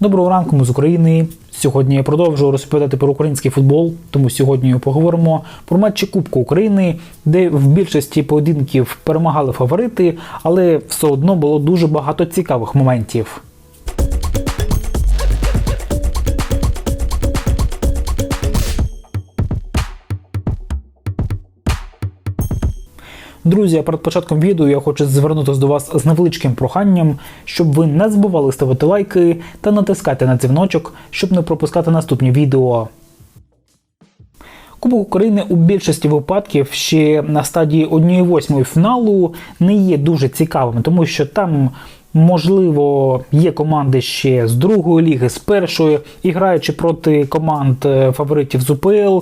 Доброго ранку, ми з України. Сьогодні я продовжую розповідати про український футбол, тому сьогодні поговоримо про матчі Кубку України, де в більшості поєдинків перемагали фаворити, але все одно було дуже багато цікавих моментів. Друзі, перед початком відео я хочу звернутися до вас з невеличким проханням, щоб ви не забували ставити лайки та натискати на дзвіночок, щоб не пропускати наступні відео. Кубок України у більшості випадків ще на стадії 1-8 фіналу не є дуже цікавим, тому що там. Можливо, є команди ще з другої ліги, з першої, і граючи проти команд е, фаворитів з УПЛ,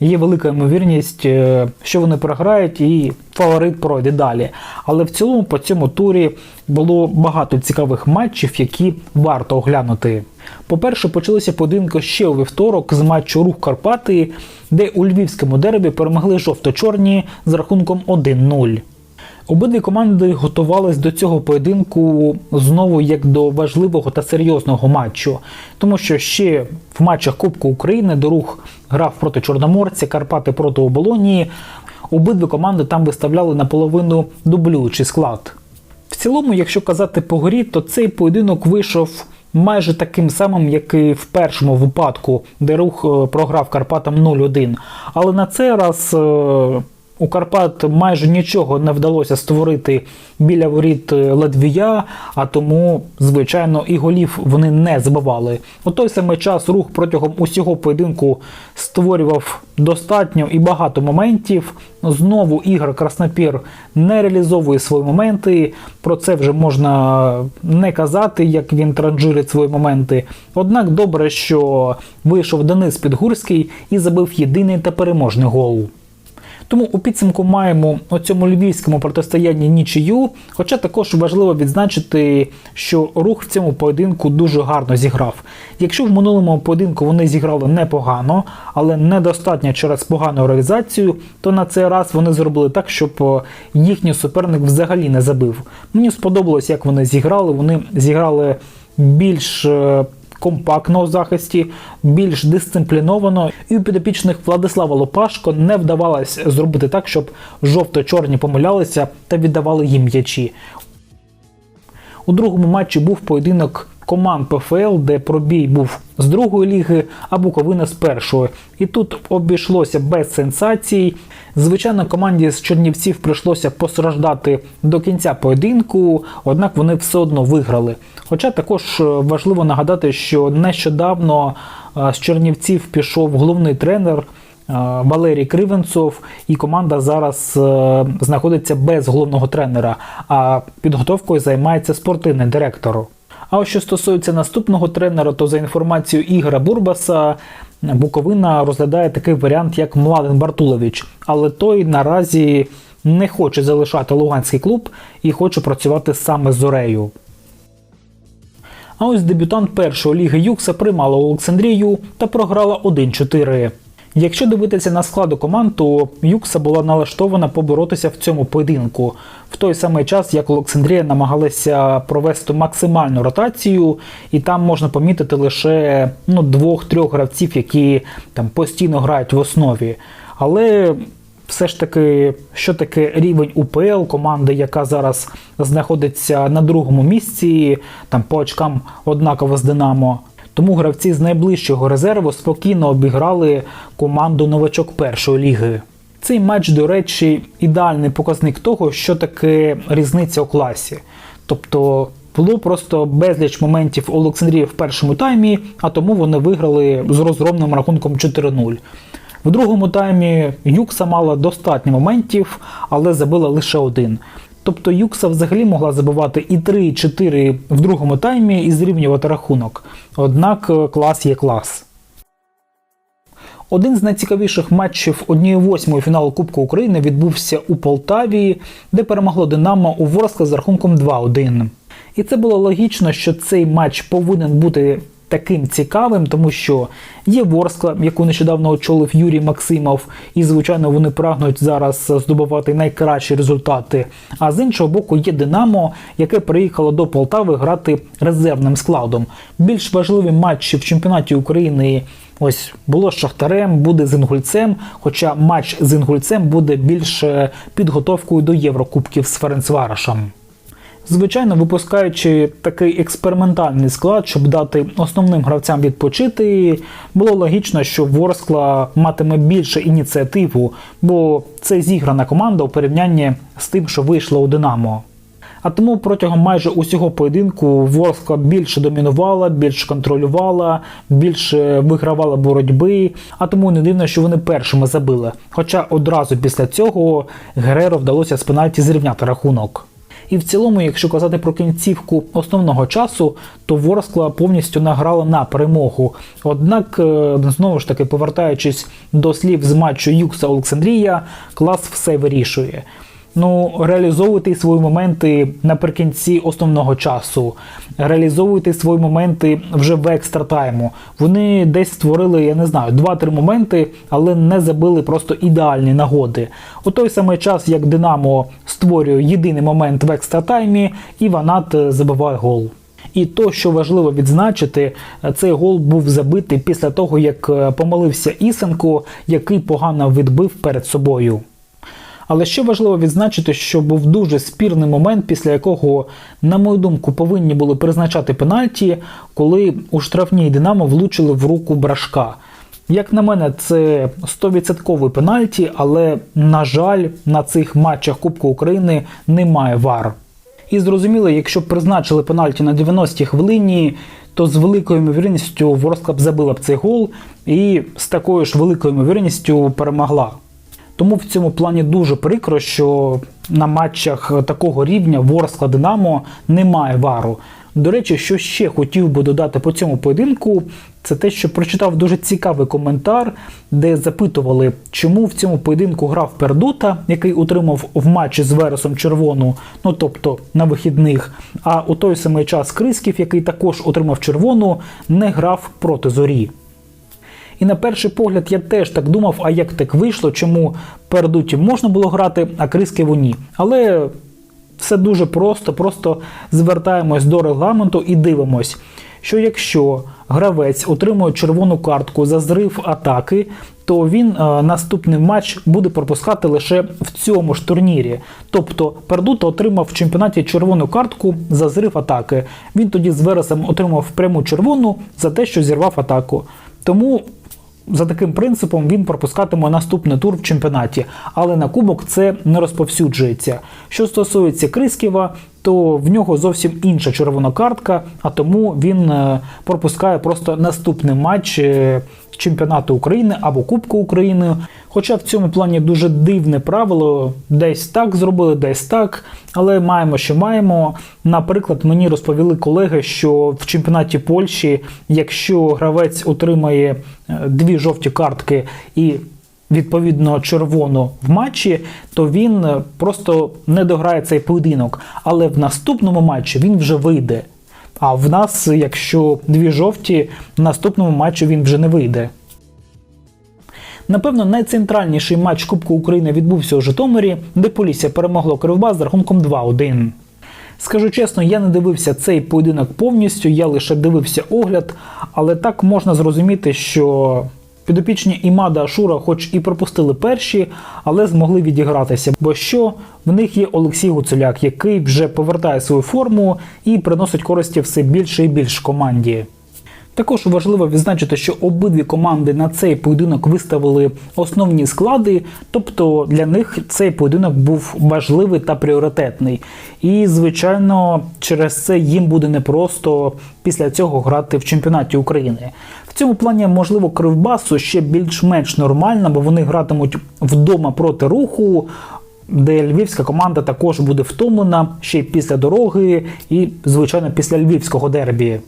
є велика ймовірність, е, що вони програють, і фаворит пройде далі. Але в цілому по цьому турі було багато цікавих матчів, які варто оглянути. По-перше, почалися поєдинки ще у вівторок з матчу Рух Карпати, де у львівському дербі перемогли жовто-чорні з рахунком 1-0. Обидві команди готувались до цього поєдинку знову як до важливого та серйозного матчу, тому що ще в матчах Кубку України до рух грав проти Чорноморця, Карпати проти Оболонії. Обидві команди там виставляли наполовину дублюючий склад. В цілому, якщо казати по грі, то цей поєдинок вийшов майже таким самим, як і в першому випадку, де рух е, програв Карпатам 0-1. Але на цей раз. Е, у Карпат майже нічого не вдалося створити біля воріт Латвія, а тому, звичайно, і голів вони не забивали. У той самий час рух протягом усього поєдинку створював достатньо і багато моментів. Знову Ігор Краснопір не реалізовує свої моменти. Про це вже можна не казати, як він транжирить свої моменти. Однак добре, що вийшов Денис Підгурський і забив єдиний та переможний гол. Тому у підсумку маємо у цьому львівському протистоянні нічию. Хоча також важливо відзначити, що рух в цьому поєдинку дуже гарно зіграв. Якщо в минулому поєдинку вони зіграли непогано, але недостатньо через погану реалізацію, то на цей раз вони зробили так, щоб їхній суперник взагалі не забив. Мені сподобалось, як вони зіграли. Вони зіграли більш е, компактно у захисті, більш дисципліновано, і у підопічних Владислава Лопашко не вдавалось зробити так, щоб жовто-чорні помилялися та віддавали їм м'ячі. У другому матчі був поєдинок команд ПФЛ, де пробій був з другої ліги, а Буковина з першої. І тут обійшлося без сенсацій. Звичайно, команді з Чернівців прийшлося постраждати до кінця поєдинку, однак вони все одно виграли. Хоча також е, важливо нагадати, що нещодавно е, з Чернівців пішов головний тренер. е, Валерій Кривенцов, і команда зараз знаходиться без головного тренера, а підготовкою займається спортивний директор. А ось що стосується наступного тренера, то за інформацією Ігора Бурбаса, Буковина розглядає такий варіант, як Младен Бартулович, але той наразі не хоче залишати Луганський клуб і хоче працювати саме з Зорею. А ось дебютант першої ліги Юкса приймала Олександрію та програла 1-4. Якщо дивитися на складу команд, то Юкса була налаштована поборотися в цьому поєдинку. В той самий час, як Олександрія намагалася провести максимальну ротацію, і там можна помітити лише ну, двох-трьох гравців, які там постійно грають в основі. Але все ж таки, що таке рівень УПЛ, команди, яка зараз знаходиться на другому місці, там по очкам однаково з Динамо. Тому гравці з найближчого резерву спокійно обіграли команду новачок першої ліги. Цей матч, до речі, ідеальний показник того, що таке різниця у класі. Тобто було просто безліч моментів Олександрії в першому таймі, а тому вони виграли з розгромним рахунком 4-0. В другому таймі Юкса мала достатньо моментів, але забила лише один. Тобто Юкса взагалі могла забивати і 3, і 4 в другому таймі і зрівнювати рахунок. Однак е, клас є клас. Один з найцікавіших матчів 1-8 фіналу Кубку України відбувся у Полтаві, де перемогло Динамо у Ворскла з рахунком 2-1. І це було логічно, що цей матч повинен бути таким цікавим, тому що є Ворскла, яку нещодавно очолив Юрій Максимов, і звичайно вони прагнуть зараз здобувати найкращі результати. А з іншого боку, є Динамо, яке приїхало до Полтави грати резервним складом. Більш важливі матчі в чемпіонаті України. Ось було з Шахтарем, буде з Інгульцем. Хоча матч з Інгульцем буде більш е, підготовкою до Єврокубків з Ференцварашем. Звичайно, випускаючи такий експериментальний склад, щоб дати основним гравцям відпочити, було логічно, що Ворскла матиме більше ініціативу, бо це зіграна команда у порівнянні з тим, що вийшло у Динамо. А тому протягом майже усього поєдинку Ворскла більше домінувала, більше контролювала, більше вигравала боротьби. А тому не дивно, що вони першими забили. Хоча одразу після цього Гереро вдалося з пенальті зрівняти рахунок. І в цілому, якщо казати про кінцівку основного часу, то Ворскла повністю награла на перемогу. Однак, е, знову ж таки, повертаючись до слів з матчу Юкса Олександрія, клас все вирішує. Ну, реалізовуйте свої моменти наприкінці основного часу, реалізовуйте свої моменти вже в екстра тайму. Вони десь створили, я не знаю, 2-3 моменти, але не забили просто ідеальні нагоди. У той самий час, як Динамо створює єдиний момент в екстра таймі, і Ванат забиває гол. І то, що важливо відзначити, цей гол був забитий після того, як е, помилився Ісенко, який погано відбив перед собою. Але ще важливо відзначити, що був дуже спірний момент, після якого, на мою думку, повинні були призначати пенальті, коли у штрафній Динамо влучили в руку брашка. Як на мене, це 100% пенальті, але, на жаль, на цих матчах Кубку України немає вар. І зрозуміло, якщо б призначили пенальті на 90-й хвилині, то з великою ймовірністю Ворскла б забила б цей гол і з такою ж великою ймовірністю перемогла. Тому в цьому плані дуже прикро, що на матчах такого рівня Ворскла Динамо немає вару. До речі, що ще хотів би додати по цьому поєдинку, це те, що прочитав дуже цікавий коментар, де запитували, чому в цьому поєдинку грав Пердута, який утримав в матчі з Вересом червону, ну тобто на вихідних. А у той самий час Крисків, який також отримав червону, не грав проти зорі. І на перший погляд я теж так думав, а як так вийшло, чому Пердуті можна було грати, а Крискеву ні. Але все дуже просто, просто звертаємось до регламенту і дивимось, що якщо гравець отримує червону картку за зрив атаки, то він е, наступний матч буде пропускати лише в цьому ж турнірі. Тобто Пердута отримав в чемпіонаті червону картку за зрив атаки. Він тоді з Вересом отримав пряму червону за те, що зірвав атаку. Тому за таким принципом він пропускатиме наступний тур в чемпіонаті, але на кубок це не розповсюджується. Що стосується Крисківа, то в нього зовсім інша червона картка, а тому він е, пропускає просто наступний матч е, чемпіонату України або Кубку України. Хоча в цьому плані дуже дивне правило, десь так зробили, десь так. Але маємо, що маємо. Наприклад, мені розповіли колеги, що в чемпіонаті Польщі, якщо гравець отримає е, дві жовті картки і Відповідно, червону в матчі, то він е, просто не дограє цей поєдинок. Але в наступному матчі він вже вийде. А в нас, якщо дві жовті, в наступному матчі він вже не вийде. Напевно, найцентральніший матч Кубку України відбувся у Житомирі, де Полісся перемогло Кривбас з рахунком 2-1. Скажу чесно, я не дивився цей поєдинок повністю, я лише дивився огляд, але так можна зрозуміти, що підопічні Імада Ашура, хоч і пропустили перші, але змогли відігратися. Бо що в них є Олексій Гуцуляк, який вже повертає свою форму і приносить користі все більше і більше команді. Також важливо відзначити, що обидві команди на цей поєдинок виставили основні склади, тобто для них цей поєдинок був важливий та пріоритетний. І, звичайно, через це їм буде непросто після цього грати в чемпіонаті України. Цьому плані, можливо, Кривбасу ще більш-менш нормально, бо вони гратимуть вдома проти руху. Де львівська команда також буде втомлена ще й після дороги, і, звичайно, після львівського дербі.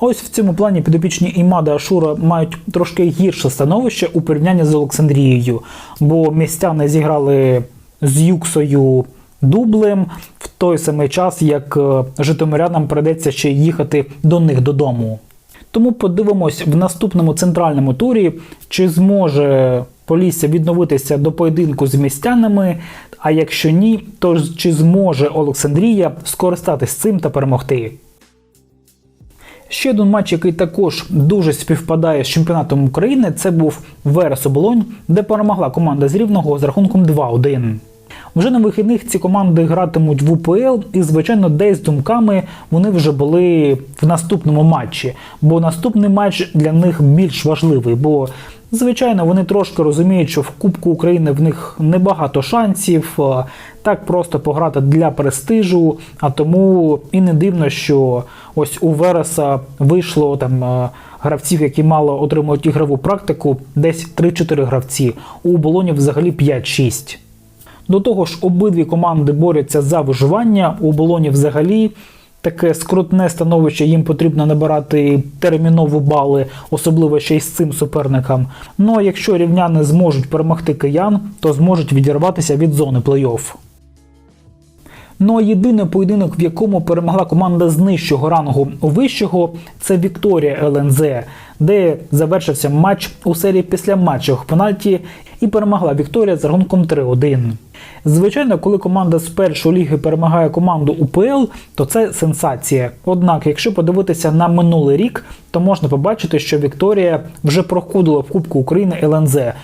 Ось в цьому плані підопічні Імада Ашура мають трошки гірше становище у порівнянні з Олександрією, бо містяни зіграли з Юксою дублем в той самий час, як е, житомирянам придеться ще їхати до них додому. Тому подивимось в наступному центральному турі, чи зможе Полісся відновитися до поєдинку з містянами. А якщо ні, то чи зможе Олександрія скористатись цим та перемогти? Ще один матч, який також дуже співпадає з чемпіонатом України, це був Верес Оболонь, де перемогла команда з Рівного з рахунком 2-1. Вже на вихідних ці команди гратимуть в УПЛ, і, звичайно, десь думками вони вже були в наступному матчі. Бо наступний матч для них більш важливий. Бо, звичайно, вони трошки розуміють, що в Кубку України в них небагато шансів так просто пограти для престижу. А тому і не дивно, що ось у Вереса вийшло там. Гравців, які мало отримують ігрову практику, десь 3-4 гравці. У Болоні взагалі 5-6. До того ж, обидві команди борються за виживання. У болоні взагалі таке скрутне становище, їм потрібно набирати термінові бали, особливо ще й з цим суперникам. Ну а якщо рівняни зможуть перемогти киян, то зможуть відірватися від зони плей-офф. Ну а єдиний поєдинок, в якому перемогла команда з нижчого рангу у вищого, це Вікторія ЛНЗ, де завершився матч у серії після матчів пенальті і перемогла Вікторія з рахунком 3-1. Звичайно, коли команда з першої ліги перемагає команду УПЛ, то це сенсація. Однак, якщо подивитися на минулий рік, то можна побачити, що Вікторія вже проходила в Кубку України ЛНЗ. Е,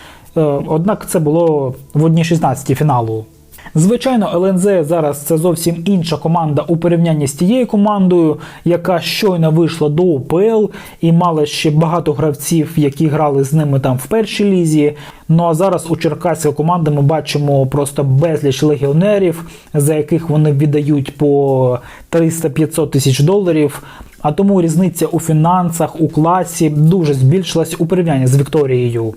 Однак це було в одній 16 фіналу. Звичайно, ЛНЗ зараз це зовсім інша команда у порівнянні з тією командою, яка щойно вийшла до УПЛ і мала ще багато гравців, які грали з ними там в першій лізі. Ну а зараз у черкаській команди ми бачимо просто безліч легіонерів, за яких вони віддають по 300-500 тисяч доларів. А тому різниця у фінансах, у класі дуже збільшилась у порівнянні з Вікторією.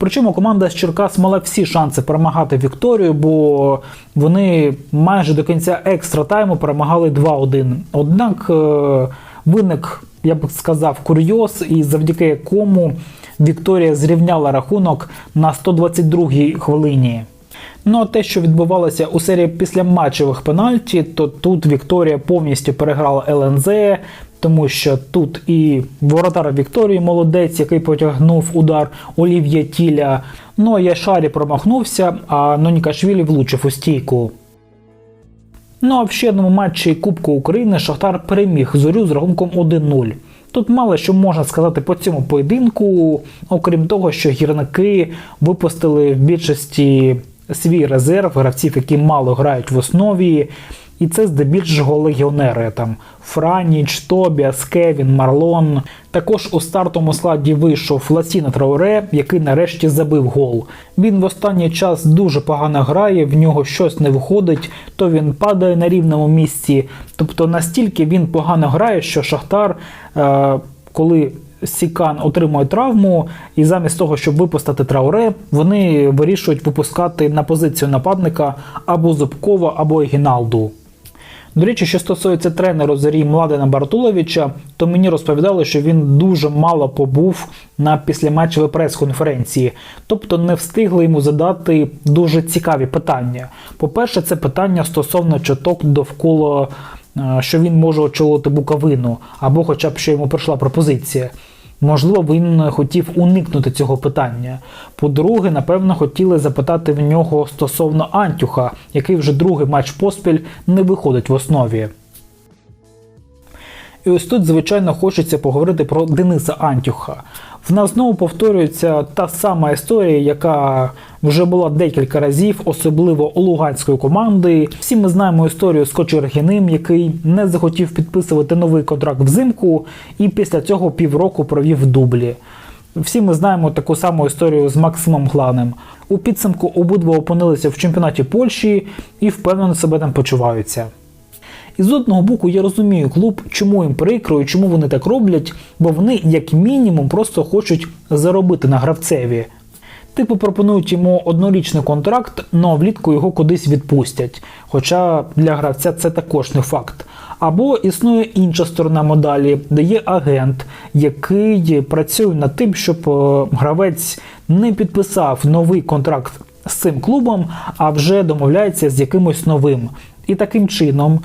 Причому команда з Черкас мала всі шанси перемагати Вікторію, бо вони майже до кінця екстра тайму перемагали 2-1. Однак е, виник, я б сказав, курйоз, і завдяки якому Вікторія зрівняла рахунок на 122-й хвилині. Ну а те, що відбувалося у серії після матчевих пенальті, то тут Вікторія повністю переграла ЛНЗ, тому що тут і воротар Вікторії молодець, який потягнув удар Олів'я Тіля. Ну а Яшарі промахнувся, а Нонікашвілі влучив у стійку. Ну а в ще одному матчі Кубку України Шахтар переміг зорю з рахунком 1-0. Тут мало що можна сказати по цьому поєдинку, окрім того, що гірники випустили в більшості свій резерв гравців, які мало грають в основі. І це здебільшого легіонери там Франіч, Тобіас, Кевін, Марлон. Також у стартовому складі вийшов Ласіна Трауре, який нарешті забив гол. Він в останній час дуже погано грає, в нього щось не виходить, то він падає на рівному місці. Тобто настільки він погано грає, що Шахтар, е, коли Сікан отримує травму, і замість того, щоб випустити трауре, вони вирішують випускати на позицію нападника або Зубкова, або Гіналду. До речі, що стосується тренера Зарі Младена Бартуловича, то мені розповідали, що він дуже мало побув на післяматчевій прес-конференції, тобто не встигли йому задати дуже цікаві питання. По-перше, це питання стосовно чуток довкола, е, що він може очолити Буковину, або хоча б що йому прийшла пропозиція. Можливо, він хотів уникнути цього питання. По-друге, напевно, хотіли запитати в нього стосовно Антюха, який вже другий матч поспіль не виходить в основі. І ось тут, звичайно, хочеться поговорити про Дениса Антюха. В нас знову повторюється та сама історія, яка вже була декілька разів, особливо у луганської команди. Всі ми знаємо історію з Кочергіним, який не захотів підписувати новий контракт взимку, і після цього півроку провів в дублі. Всі ми знаємо таку саму історію з Максимом Гланем. У підсумку обидва опинилися в чемпіонаті Польщі і впевнено себе там почуваються. І з одного боку я розумію клуб, чому їм прикро і чому вони так роблять, бо вони, як мінімум, просто хочуть заробити на гравцеві. Типу пропонують йому однорічний контракт, але влітку його кудись відпустять. Хоча для гравця це також не факт. Або існує інша сторона медалі, де є агент, який працює над тим, щоб е, гравець не підписав новий контракт з цим клубом, а вже домовляється з якимось новим. І таким чином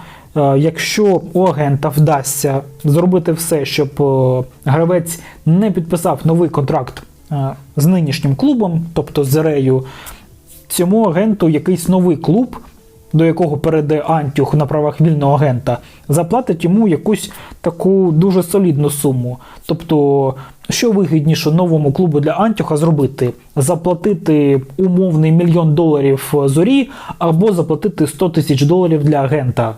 Якщо у агента вдасться зробити все, щоб е, гравець не підписав новий контракт е, з нинішнім клубом, тобто з Рею, цьому агенту якийсь новий клуб, до якого перейде Антюх на правах вільного агента, заплатить йому якусь таку дуже солідну суму. Тобто, що вигідніше новому клубу для Антюха зробити? Заплатити умовний мільйон доларів зорі або заплатити 100 тисяч доларів для агента.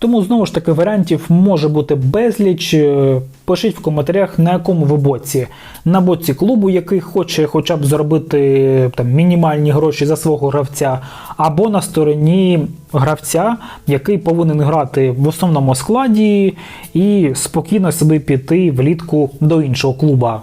Тому знову ж таки варіантів може бути безліч. Е, Пишіть в коментарях, на якому ви боці. На боці клубу, який хоче хоча б заробити там, мінімальні гроші за свого гравця, або на стороні гравця, який повинен грати в основному складі і спокійно собі піти влітку до іншого клуба.